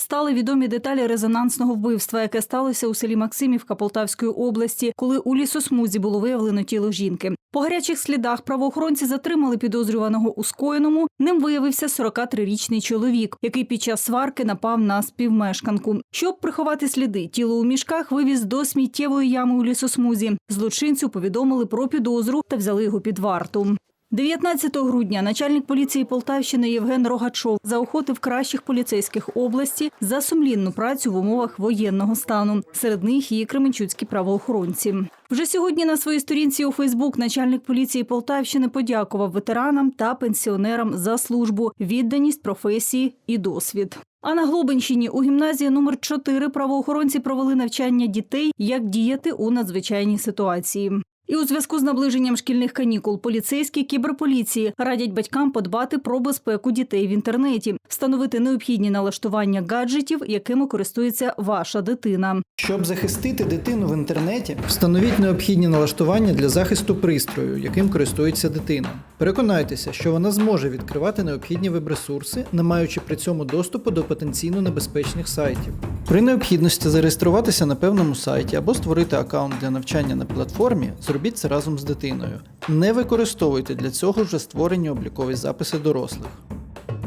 Стали відомі деталі резонансного вбивства, яке сталося у селі Максимівка Полтавської області, коли у лісосмузі було виявлено тіло жінки. По гарячих слідах правоохоронці затримали підозрюваного у скоєному. Ним виявився 43-річний чоловік, який під час сварки напав на співмешканку. Щоб приховати сліди, тіло у мішках вивіз до сміттєвої ями у лісосмузі. Злочинцю повідомили про підозру та взяли його під варту. 19 грудня начальник поліції Полтавщини Євген Рогачов заохотив кращих поліцейських області за сумлінну працю в умовах воєнного стану. Серед них і кременчуцькі правоохоронці. Вже сьогодні на своїй сторінці у Фейсбук начальник поліції Полтавщини подякував ветеранам та пенсіонерам за службу, відданість професії і досвід. А на Глобинщині у гімназії номер 4 правоохоронці провели навчання дітей, як діяти у надзвичайній ситуації. І у зв'язку з наближенням шкільних канікул поліцейські кіберполіції радять батькам подбати про безпеку дітей в інтернеті, встановити необхідні налаштування гаджетів, якими користується ваша дитина. Щоб захистити дитину в інтернеті, встановіть необхідні налаштування для захисту пристрою, яким користується дитина. Переконайтеся, що вона зможе відкривати необхідні веб-ресурси, не маючи при цьому доступу до потенційно небезпечних сайтів. При необхідності зареєструватися на певному сайті або створити аккаунт для навчання на платформі, зробіть це разом з дитиною. Не використовуйте для цього вже створені облікові записи дорослих.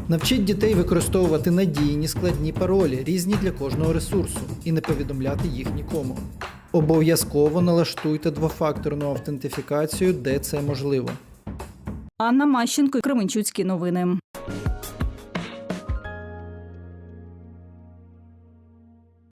Навчіть дітей використовувати надійні складні паролі, різні для кожного ресурсу, і не повідомляти їх нікому. Обов'язково налаштуйте двофакторну автентифікацію, де це можливо. Анна Мащенко, Кременчуцькі новини.